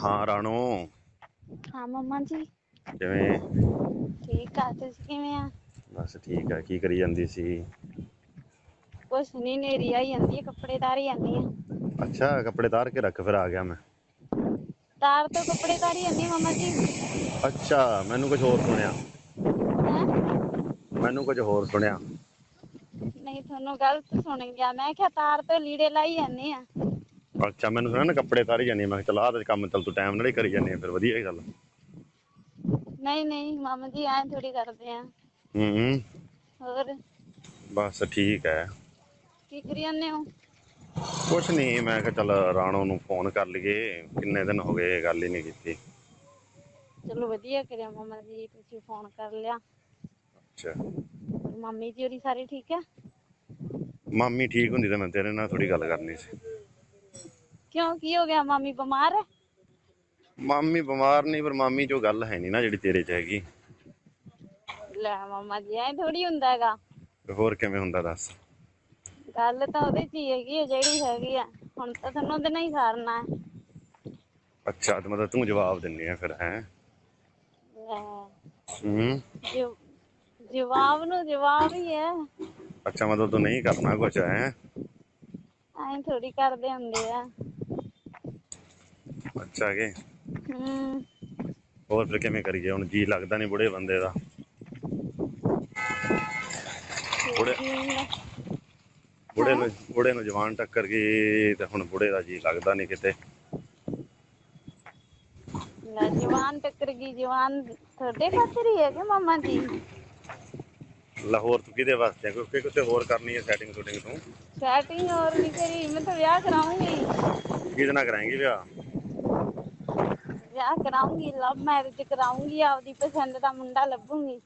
ਹਾਂ ਰਾਣੋ। ਹਾਂ ਮੰਮਾ ਜੀ। ਕਿਵੇਂ? ਠੀਕ ਆ ਤੁਸੀਂ ਕਿਵੇਂ ਆ? ਬਸ ਠੀਕ ਆ ਕੀ ਕਰੀ ਜਾਂਦੀ ਸੀ? ਕੁਛ ਨਹੀਂ ਨੇਰੀ ਆਈ ਜਾਂਦੀ ਹੈ ਕੱਪੜੇ ਤਾਰੀ ਜਾਂਦੀ ਆ। ਅੱਛਾ ਕੱਪੜੇ ਤਾਰ ਕੇ ਰੱਖ ਫਿਰ ਆ ਗਿਆ ਮੈਂ। ਤਾਰ ਤੋਂ ਕੱਪੜੇ ਤਾਰੀ ਜਾਂਦੀ ਮੰਮਾ ਜੀ। ਅੱਛਾ ਮੈਨੂੰ ਕੁਝ ਹੋਰ ਸੁਣਿਆ? ਮੈਨੂੰ ਕੁਝ ਹੋਰ ਸੁਣਿਆ। ਨਹੀਂ ਤੁਹਾਨੂੰ ਗਲਤ ਸੁਣ ਗਿਆ। ਮੈਂ ਕਿਹਾ ਤਾਰ ਤੋਂ ਲੀੜੇ ਲਾਈ ਜਾਂਦੀ ਆ। ਅੱਛਾ ਮੈਨੂੰ ਸੁਣਿਆ ਨਾ ਕੱਪੜੇ ਤਾਰੀ ਜਾਂਦੀ ਆ। ਮੈਂ ਕਿਹਾ ਚਲ ਆਹ ਤੇ ਕੰਮ ਚੱਲ ਤੂੰ ਟਾਈਮ ਨਾਲ ਹੀ ਕਰੀ ਜਾਂਦੀ ਆ ਫਿਰ ਵਧੀਆ ਹੀ ਗੱਲ ਨਹੀਂ ਨਹੀਂ ਮਾਮਾ ਜੀ ਐਂ ਥੋੜੀ ਕਰਦੇ ਆ। ਹੂੰ ਹੂੰ। ਹੋਰ? ਬਸ ਠੀਕ ਹੈ ਕੀ ਕਰੀ ਜਾਂਦੇ ਹੋ? ਕੁਛ ਨਹੀਂ ਮੈਂ ਕਿਹਾ ਚੱਲ ਰਾਣੋ ਨੂੰ ਫੋਨ ਕਰ ਲਈਏ। ਕਿੰਨੇ ਦਿਨ ਹੋ ਗਏ ਗੱਲ ਹੀ ਨਹੀਂ ਕੀਤੀ। ਚਲੋ ਵਧੀਆ ਕਰਿਆ ਮਾਮਾ ਜੀ ਤੁਸੀਂ ਫੋਨ ਕਰ ਲਿਆ। ਅੱਛਾ। ਹੋਰ ਮੰਮੀ ਜੀ ਹੋਰੀ ਸਾਰੇ ਠੀਕ ਆ? ਮਾਮੀ ਠੀਕ ਹੁੰਦੀ ਤਾਂ ਮੈਂ ਤੇਰੇ ਨਾਲ ਥੋੜੀ ਗੱਲ ਕਰਨੀ ਸੀ। ਕਿਉਂ ਕੀ ਹੋ ਗਿਆ? ਮਾਮੀ ਬਿਮਾਰ ਹੈ? ਮਾਮੀ ਬਿਮਾਰ ਨਹੀਂ ਪਰ ਮਾਮੀ ਚੋਂ ਗੱਲ ਹੈ ਨਹੀਂ ਨਾ ਜਿਹੜੀ ਤੇਰੇ 'ਚ ਹੈਗੀ। ਲੈ ਮਾਮਾ ਜੀ ਐਂ ਥੋੜੀ ਹੁੰਦਾ ਹੈਗਾ। ਹੋਰ ਕਿਵੇਂ ਹੁੰਦਾ ਦੱਸ? ਗੱਲ ਤਾਂ ਉਹਦੇ ਚ ਹੀ ਹੈਗੀ ਆ ਜਿਹੜੀ ਹੈਗੀ ਆ ਹੁਣ ਤਾਂ ਤੁਹਾਨੂੰ ਉਹਦੇ ਨਾਲ ਹੀ ਸਾਰਨਾ ਹੈ। ਅੱਛਾ ਤੇ ਮਤਲਬ ਤੂੰ ਜਵਾਬ ਦਿੰਨੀ ਆ ਫਿਰ ਹੈ? ਲੈ ਹੂੰ। ਜਵ- ਜਵਾਬ ਨੂੰ ਜਵਾਬ ਹੀ ਹੈ। ਅੱਛਾ ਮਤਲਬ ਤੂੰ ਨਹੀਂ ਕਰਨਾ ਕੁਛ ਹੈ? ਐਂ ਥੋੜੀ ਕਰਦੇ ਹੁੰਦੇ ਆ। ਅੱਛਾ ਕਿ? ਹੂੰ। ਹੋਰ ਫਿਰ ਕਿਵੇਂ ਕਰੀਏ? ਹੁਣ ਜੀ ਲੱਗਦਾ ਨਹੀਂ ਬੁੜੇ ਬੰਦੇ ਦਾ। ਬੁੜੇ ਬੁੜੇ ਨੂੰ ਬੁੜੇ ਨੂੰ ਜਵਾਨ ਟੱਕਰ ਗਈ ਤੇ ਹੁਣ ਬੁੜੇ ਦਾ ਜੀ ਲੱਗਦਾ ਨਹੀਂ ਕਿਤੇ। ਜਵਾਨ ਟੱਕਰ ਗਈ ਜਵਾਨ ਤੁਹਾਡੇ ਖਾਤਰ ਹੀ ਹੈ ਕਿ ਮਾਮਾ ਜੀ? ਲਾਹੌਰ ਤੂੰ ਕਿਹਦੇ ਵਾਸਤੇ ਆ? ਕਿਉਂਕਿ ਕਿਤੇ ਹੋਰ ਕਰਨੀ ਹੈ ਸੈਟਿੰਗ ਸ਼ੂਟਿੰਗ ਤੂੰ। ਸੈਟਿੰਗ ਹੋਰ ਨਹੀਂ ਕਰੀ ਮੈਂ ਤਾਂ ਵਿਆਹ ਕਰਾਉਂਗੀ ਕਿਹਦੇ ਨਾਲ ਕਰਾਂਗੇ ਵਿਆਹ? ਵਿਆਹ ਕਰਾਉਂਗੀ ਲਵ ਮੈਰਿਜ ਕਰਾਉਂਗੀ ਆਪਦੀ ਪਸੰਦ ਦਾ ਮੁੰਡਾ ਲੱਭੂਗੀ।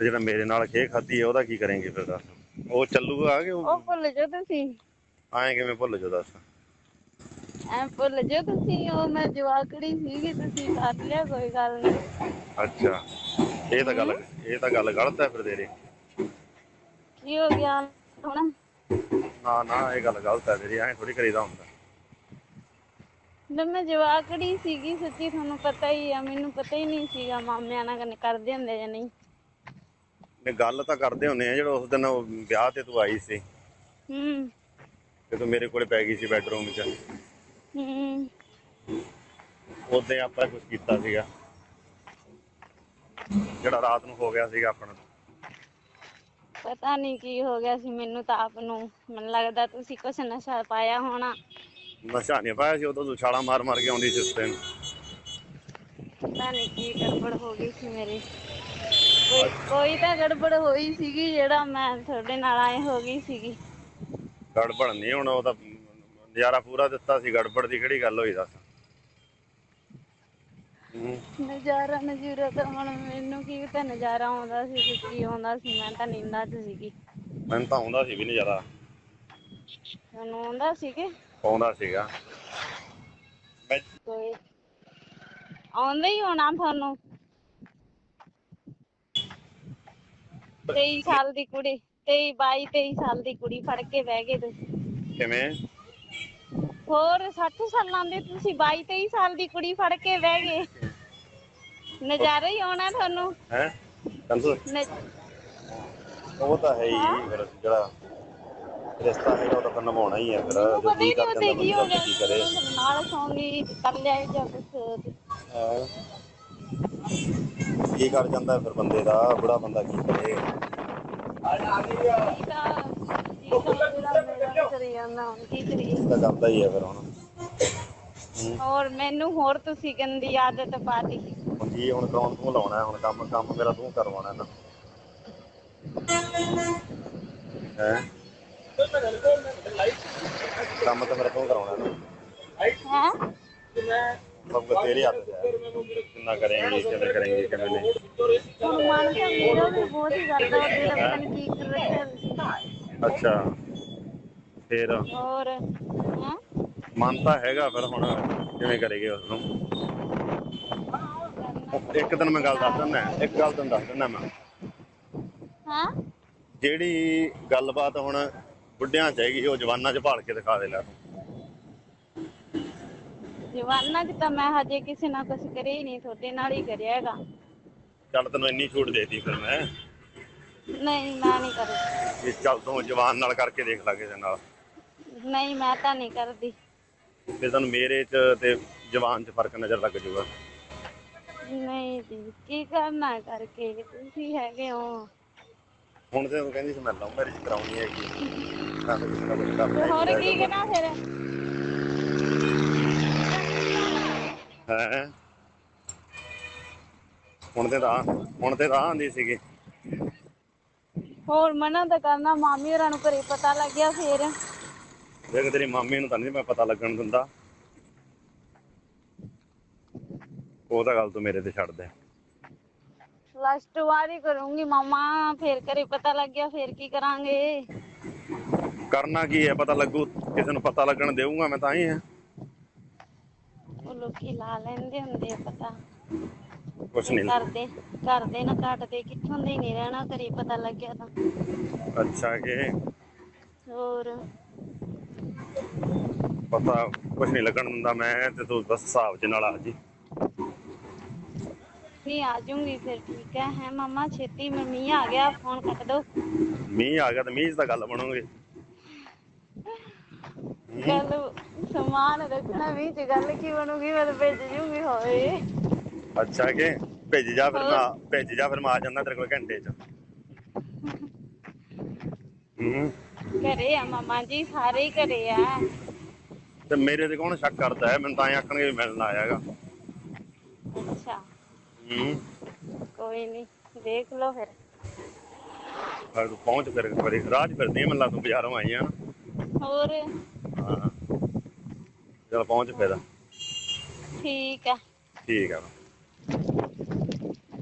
ਤੇ ਜਿਹੜਾ ਮੇਰੇ ਨਾਲ ਖੇ ਖਾਦੀ ਹੈ ਉਹਦਾ ਕੀ ਕਰਾਂਗੇ ਫਿਰ ਦੱਸ? ਉਹ ਚੱਲੂਗਾ ਕਿ ਉਹ? ਉਹ ਭੁੱਲ ਜਾਓ ਤੁਸੀਂ। ਐਂ ਕਿਵੇਂ ਭੁੱਲ ਜਾ ਦੱਸ? ਐ ਭੁੱਲ ਜਾਓ ਤੁਸੀਂ ਉਹ ਮੈਂ ਜਵਾਕੜੀ ਸੀਗੀ ਤੁਸੀਂ ਕਰ ਲਿਆ ਕੋਈ ਗੱਲ ਨਹੀਂ ਅੱਛਾ ਇਹ ਤਾਂ ਗੱਲ ਇਹ ਤਾਂ ਗੱਲ ਗਲਤ ਹੈ ਫਿਰ ਤੇਰੀ। ਕੀ ਹੋ ਗਿਆ ਹੁਣ? ਨਾ ਨਾ ਇਹ ਗੱਲ ਗਲਤ ਹੈ ਤੇਰੀ ਐਂ ਥੋੜੀ ਕਰੀਦਾ ਹੁੰਦਾ। ਜਦ ਮੈਂ ਜਵਾਕੜੀ ਸੀਗੀ ਸੱਚੀ ਤੁਹਾਨੂੰ ਪਤਾ ਹੀ ਆ ਮੈਨੂੰ ਪਤਾ ਹੀ ਨਹੀਂ ਸੀਗਾ ਮਾਮਿਆਂ ਨਾਲ ਗੱਲ ਕਰਦੇ ਹੁੰਦੇ ਜਾਂ ਨਹੀਂ। ਨੇ ਗੱਲ ਤਾਂ ਕਰਦੇ ਹੁੰਨੇ ਆ ਜਿਹੜਾ ਉਸ ਦਿਨ ਉਹ ਵਿਆਹ ਤੇ ਤੂੰ ਆਈ ਸੀ। ਹੂੰ। ਤੇ ਤੂੰ ਮੇਰੇ ਕੋਲੇ ਪੈ ਗਈ ਸੀ ਬੈਡਰੂਮ 'ਚ। ਹੂੰ। ਉਦੋਂ ਆਪਾਂ ਕੁਝ ਕੀਤਾ ਸੀਗਾ। ਜਿਹੜਾ ਰਾਤ ਨੂੰ ਹੋ ਗਿਆ ਸੀਗਾ ਆਪਣਾ। ਪਤਾ ਨਹੀਂ ਕੀ ਹੋ ਗਿਆ ਸੀ ਮੈਨੂੰ ਤਾਂ ਆਪ ਨੂੰ ਮੈਨੂੰ ਲੱਗਦਾ ਤੁਸੀਂ ਕੁਛ ਨਸ਼ਾ ਪਾਇਆ ਹੋਣਾ। ਨਸ਼ਾ ਨਹੀਂ ਪਾਇਆ ਸੀ ਉਦੋਂ ਤੂੰ ਛਾਲਾਂ ਮਾਰ ਮਾਰ ਕੇ ਆਉਂਦੀ ਸੀ ਉਸ ਦਿਨ ਪਤਾ ਨਹੀਂ ਕੀ ਗੜਬੜ ਹੋ ਗਈ ਸੀ ਮੇਰੀ। ਕੋਈ ਕੋਈ ਤਾਂ ਗੜਬੜ ਹੋਈ ਸੀਗੀ ਜਿਹੜਾ ਮੈਂ ਤੁਹਾਡੇ ਨਾਲ ਆਏ ਹੋ ਗਈ ਸੀਗੀ। ਗੜਬੜ ਨਹੀਂ ਹੁਣ ਉਹ ਤਾਂ ਨਜ਼ਾਰਾ ਪੂਰਾ ਦਿੱਤਾ ਸੀ ਗੜਬੜ ਦੀ ਕਿਹੜੀ ਗੱਲ ਹੋਈ ਦੱਸ। ਨਜ਼ਾਰਾ ਨਜ਼ੂਰਾ ਤਾਂ ਹੁਣ ਮੈਨੂੰ ਕੀ ਤਾਂ ਨਜ਼ਾਰਾ ਆਉਂਦਾ ਸੀ ਸੱਚੀ ਆਉਂਦਾ ਸੀ ਮੈਂ ਤਾਂ ਨੀਂਦਾਂ 'ਚ ਸੀਗੀ। ਮੈਨੂੰ ਤਾਂ ਆਉਂਦਾ ਸੀ ਵੀ ਨਜ਼ਾਰਾ। ਤੁਹਾਨੂੰ ਆਉਂਦਾ ਸੀ ਕਿ ਆਉਂਦਾ ਸੀਗਾ। ਮੈਂ ਕੋਈ ਆਉਂਦਾ ਹੀ ਹੋਣਾ ਤੁਹਾਨੂੰ? 23 ਸਾਲ ਦੀ ਕੁੜੀ 23 22 23 ਸਾਲ ਦੀ ਕੁੜੀ ਫੜ ਕੇ ਬਹਿ ਗਏ ਤੁਸੀਂ। ਕਿਵੇਂ? ਹੋਰ 60 ਸਾਲਾਂ ਦੇ ਤੁਸੀਂ 22 23 ਸਾਲ ਦੀ ਕੁੜੀ ਫੜ ਕੇ ਬਹਿ ਗਏ। ਨਜ਼ਾਰਾ ਹੀ ਆਉਣਾ ਤੁਹਾਨੂੰ। ਹੈ? ਕੰਦੂ ਉਹ ਤਾਂ ਹੈ ਹੀ? ਫਿਰ ਜਿਹੜਾ ਰਿਸ਼ਤਾ ਹੈਗਾ ਉਹ ਤਾਂ ਨਿਭਾਉਣਾ ਹੀ ਹੈ ਫਿਰ ਜੋ ਪਤਾ ਹੀ ਕਰ ਨਹੀਂ ਜਾਂਦਾ ਕੀ ਹੋ ਕੀ ਕਰੇ। ਨਾਲ ਸੌਂਗੀ ਕਰ ਲਿਆ ਜਾਂ ਕੁਛ ਹੈਂ? ਕੀ ਕਰ ਜਾਂਦਾ ਫਿਰ ਬੰਦੇ ਦਾ ਬੁੜਾ ਬੰਦਾ ਕੀ ਕਰੇ। ਠੀਕ ਆ ਠੀਕ ਆ ਜਿਹੜਾ ਮੇਰਾ ਕਰੀ ਜਾਂਦਾ ਹੁਣ ਕੀ ਕਰੀਏ। ਤਾਂ ਕਰਦਾ ਹੀ ਹੈ ਫਿਰ ਹੁਣ। ਹੂੰ। ਹੋਰ ਮੈਨੂੰ ਹੋਰ ਤੁਸੀਂ ਗੰਦੀ ਆਦਤ ਪਾਤੀ ਹੁਣ ਕੀ ਹੁਣ ਕੌਣ ਤੂੰ ਲਾਉਣਾ ਹੈ ਹੁਣ ਕੰਮ ਕੰਮ ਮੇਰਾ ਤੂੰ ਕਰਵਾਉਣਾ ਨਾ। ਹੈ? ਕੰਮ ਤਾਂ ਮੇਰਾ ਤੂੰ ਕਰਾਉਣਾ ਨਾ। ਹੈ। ਸਭ ਤੇਰੇ ਹੱਥ 'ਚ ਹੈ। ਕਿੰਨਾ ਕਰੇਂਗੇ ਕਿਵੇਂ ਕਰੇਂਗੇ ਕਿਵੇਂ ਨਹੀਂ। ਹੁਣ ਮਨ ਤਾਂ ਮੇਰਾ ਵੀ ਬਹੁਤ ਹੀ ਕਰਦਾ ਉਹ ਜਿਹੜਾ ਪਤਾ ਨੀ ਕੀ ਕਰ ਰੱਖਿਆ ਤੁਸੀਂ ਅੱਛਾ। ਫਿਰ? ਹੋਰ ਹੈ? ਮਨ ਤਾਂ ਹੈਗਾ ਫਿਰ ਹੁਣ ਕਿਵੇਂ ਕਰੇਗੇ ਉਸ ਨੂੰ ਇੱਕ ਦਿਨ ਮੈਂ ਗੱਲ ਦੱਸ ਦਿੰਦਾ ਇੱਕ ਗੱਲ ਤੈਨੂੰ ਦੱਸ ਦਿੰਦਾ ਮੈਂ। ਹਾਂ। ਜਿਹੜੀ ਗੱਲਬਾਤ ਹੁਣ ਬੁੱਢਿਆਂ ਚ ਹੈਗੀ ਉਹ ਜਵਾਨਾਂ ਚ ਭਾਲ ਕੇ ਦਿਖਾ ਦੇ ਲੈ ਤੂੰ। ਜਵਾਨਾਂ ਚ ਤਾਂ ਮੈਂ ਹਜੇ ਕਿਸੇ ਨਾਲ ਕੁਝ ਕਰਿਆ ਹੀ ਨਹੀਂ ਤੁਹਾਡੇ ਨਾਲ ਹੀ ਕਰਿਆ ਹੈਗਾ। ਚੱਲ ਤੈਨੂੰ ਇੰਨੀ ਛੂਟ ਦੇਤੀ ਫਿਰ ਮੈਂ। ਨਹੀਂ ਮੈਂ ਨਹੀਂ ਕਰਦੀ। ਇਸ ਚੱਲ ਤੂੰ ਜਵਾਨ ਨਾਲ ਕਰਕੇ ਦੇਖ ਲਾ ਕਿਸੇ ਨਾਲ। ਨਹੀਂ ਮੈਂ ਤਾਂ ਨਹੀਂ ਕਰਦੀ। ਫਿਰ ਤੈਨੂੰ ਮੇਰੇ ਚ ਤੇ ਜਵਾਨ ਚ ਫ਼ਰਕ ਨਜ਼ਰ ਲੱਗ ਜਾਊਗਾ ਨਹੀਂ ਜੀ ਕੀ ਕਰਨਾ ਕਰਕੇ? ਤੁਸੀਂ ਹੈਗੇ ਹੋ। ਹੁਣ ਤੇ ਤੂੰ ਕਹਿੰਦੀ ਸੀ ਮੈਂ ਲਵ ਮੈਰਿਜ ਕਰਾਉਣੀ ਹੈਗੀ। ਤਾਂ ਕਿਸੇ ਹੋਰ ਕੀ ਫਿਰ? ਹੈ? ਹੁਣ ਤੇ ਤਾਂ ਹੁਣ ਤੇ ਤਾਂ ਆਂਦੀ ਸੀਗੀ। ਹੋਰ ਮਨਾ ਤਾਂ ਕਰਨਾ ਮਾਮੀ ਹੋਰਾਂ ਨੂੰ ਘਰੇ ਪਤਾ ਲੱਗ ਗਿਆ ਫੇਰ। ਦੇਖ ਤੇਰੀ ਮਾਮੀ ਨੂੰ ਤਾਂ ਨਹੀਂ ਮੈਂ ਪਤਾ ਲੱਗਣ ਦਿੰਦਾ। ਉਹ ਤਾਂ ਗੱਲ ਤੂੰ ਮੇਰੇ ਤੇ ਛੱਡ ਦੇ। ਲਾਸਟ ਵਾਰੀ ਕਰੂੰਗੀ ਮਾਮਾ ਫੇਰ ਘਰੇ ਪਤਾ ਲੱਗ ਗਿਆ ਫੇਰ ਕੀ ਕਰਾਂਗੇ? ਕਰਨਾ ਕੀ ਹੈ? ਪਤਾ ਲੱਗੂ ਕਿਸੇ ਨੂੰ ਪਤਾ ਲੱਗਣ ਦੇਊਂਗਾ ਮੈਂ ਤਾਂ ਹੀ ਹੈ। ਉਹ ਲੋਕੀ ਲਾ ਲੈਂਦੇ ਹੁੰਦੇ ਆ ਪਤਾ। ਕੁਛ ਨਹੀਂ। ਕਰਦੇ ਕਰਦੇ ਨਾ ਕੱਟਦੇ ਕਿੱਥੋਂ ਦੇ ਨਹੀਂ ਰਹਿਣਾ ਘਰੇ ਪਤਾ ਲੱਗਿਆ ਤਾਂ। ਅੱਛਾ ਕਿ? ਹੋਰ? ਪਤਾ ਕੁਛ ਨਹੀਂ ਲੱਗਣ ਦਿੰਦਾ ਮੈਂ ਤੇ ਤੂੰ ਬਸ ਹਿਸਾਬ ਚ ਨਾਲ ਆ ਜੀ। ਨਹੀਂ ਆ ਜਾਊਂਗੀ ਫਿਰ ਠੀਕ ਹੈ? ਹੈ ਮਾਮਾ ਛੇਤੀ ਮੰਮੀ ਆ ਗਿਆ ਫੋਨ ਕੱਟ ਦੋ। ਮੀਂਹ ਆ ਗਿਆ ਤੇ ਮੀਂਹ 'ਚ ਤਾਂ ਗੱਲ ਬਣੂਗੀ। ਗੱਲ ਸਮਾਨ ਰੱਖਣਾ ਵੀ ਚ ਗੱਲ ਕੀ ਬਣੂਗੀ ਮੈਂ ਤਾਂ ਭੇਜ ਜੂੰਗੀ ਹੋਏ। ਅੱਛਾ ਕਿ ਭੇਜ ਜਾ ਫਿਰ ਮੈਂ ਆ- ਭੇਜ ਜਾ ਫਿਰ ਮੈਂ ਆ ਜਾਂਦਾ ਤੇਰੇ ਕੋਲ ਘੰਟੇ 'ਚ। ਹੂੰ। ਘਰੇ ਆ ਮਾਮਾ ਜੀ ਸਾਰੇ ਹੀ ਘਰੇ ਆ। ਤੇ ਮੇਰੇ ਤੇ ਕੌਣ ਸ਼ੱਕ ਕਰਦਾ ਹੈ? ਮੈਨੂੰ ਤਾਂ ਐਂ ਆਖਣਗੇ ਵੀ ਮਿਲਣ ਆਇਆਗਾ ਅੱਛਾ। ਹੂੰ। ਕੋਈ ਨਹੀਂ ਦੇਖ ਲਓ ਫਿਰ। ਪਰ ਤੂੰ ਪਹੁੰਚ ਫਿਰ ਕਰੀ ਰਾਹ 'ਚ ਫਿਰਦੀ ਮੈਨੂੰ ਲੱਗਦਾ ਤੂੰ ਬਾਜ਼ਾਰੋਂ ਆਈ ਆ ਨਾ। ਹੋਰ? ਹਾਂ। ਚਲ ਪਹੁੰਚ ਫਿਰ। ਠੀਕ ਆ। ਠੀਕ ਆ।